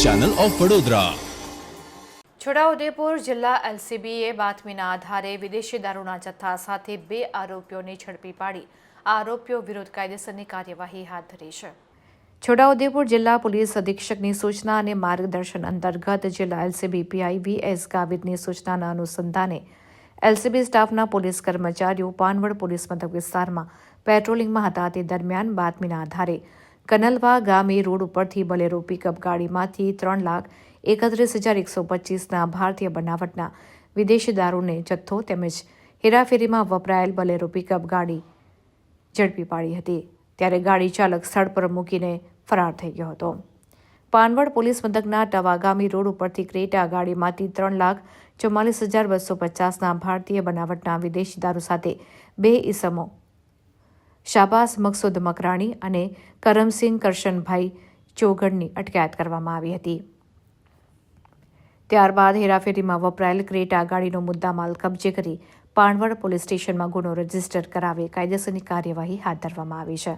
Channel of Vadodara Chhota Udepur જિલ્લા એલસીબીએ બાતમીના આધારે વિદેશી દારૂના જથ્થા સાથે બે આરોપીઓને ઝડપી પાડી. આરોપીઓ વિરુદ્ધ કાયદેસરની કાર્યવાહી હાથ ધરી છે. છોટાઉદેપુર જિલ્લા પોલીસ અધિક્ષકની સૂચના અને માર્ગદર્શન અંતર્ગત જિલ્લા એલસીબી પીઆઈ વી એસ ગાવિતની સૂચનાના અનુસંધાને એલસીબી સ્ટાફના પોલીસ કર્મચારીઓ, પાનવડ પોલીસ મથક વિસ્તારમાં પેટ્રોલિંગમાં હતા. તે દરમિયાન બાતમીના આધારે કનલવા ગામે રોડ ઉપરથી બલેરો પિકઅપ ગાડીમાંથી ત્રણ લાખ એકત્રીસ હજાર એકસો પચીસના ભારતીય બનાવટના વિદેશી દારૂને જથ્થો તેમજ હેરાફેરીમાં વપરાયેલ બલેરો પિકઅપ ગાડી ઝડપી પાડી હતી. ત્યારે ગાડી ચાલક સ્થળ પર મૂકીને ફરાર થઈ ગયો હતો. પાનવડ પોલીસ મથકના ટવાગામી રોડ ઉપરથી ક્રેટા ગાડીમાંથી ત્રણ લાખ ચુમ્માલીસ હજાર બસો પચાસના ભારતીય બનાવટના વિદેશી દારૂ સાથે બે ઈસમો શાબાસ મકસુદ મકરાણી અને કરમસિંહ કરશનભાઈ ચોગડની અટકાયત કરવામાં આવી હતી. ત્યારબાદ હેરાફેરીમાં વપરાયેલ ક્રેટા ગાડીનો મુદ્દામાલ કબજે કરી પાણવડ પોલીસ સ્ટેશનમાં ગુનો રજિસ્ટર કરાવી કાયદેસરની કાર્યવાહી હાથ ધરવામાં આવી છે.